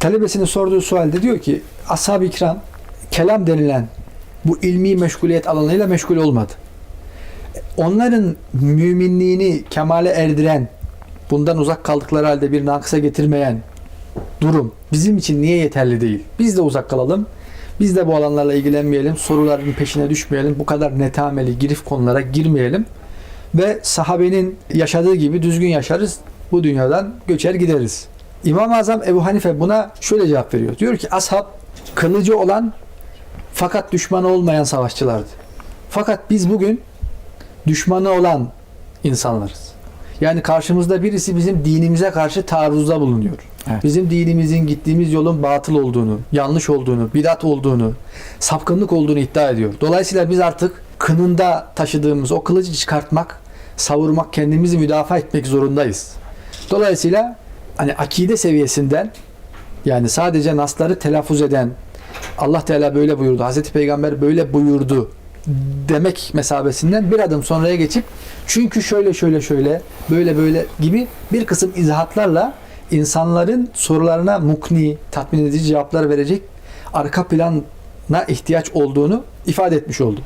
talebesinin sorduğu sualde diyor ki ashab-ı kiram kelam denilen bu ilmi meşguliyet alanıyla meşgul olmadı. Onların müminliğini kemale erdiren, bundan uzak kaldıkları halde bir nakısa getirmeyen durum bizim için niye yeterli değil? Biz de uzak kalalım. Biz de bu alanlarla ilgilenmeyelim. Soruların peşine düşmeyelim. Bu kadar netameli, girif konulara girmeyelim. Ve sahabenin yaşadığı gibi düzgün yaşarız. Bu dünyadan göçer gideriz. İmam-ı Azam Ebu Hanife buna şöyle cevap veriyor. Diyor ki ashab kılıcı olan fakat düşmanı olmayan savaşçılardı. Fakat biz bugün düşmanı olan insanlarız. Yani karşımızda birisi bizim dinimize karşı taarruzda bulunuyor. Evet. Bizim dinimizin gittiğimiz yolun batıl olduğunu, yanlış olduğunu, bidat olduğunu, sapkınlık olduğunu iddia ediyor. Dolayısıyla biz artık kınında taşıdığımız o kılıcı çıkartmak, savurmak, kendimizi müdafaa etmek zorundayız. Dolayısıyla hani akide seviyesinden yani sadece nasları telaffuz eden Allah Teala böyle buyurdu, Hazreti Peygamber böyle buyurdu demek mesabesinden bir adım sonraya geçip çünkü şöyle şöyle şöyle böyle böyle gibi bir kısım izahatlarla insanların sorularına mukni, tatmin edici cevaplar verecek arka plana ihtiyaç olduğunu ifade etmiş oldu.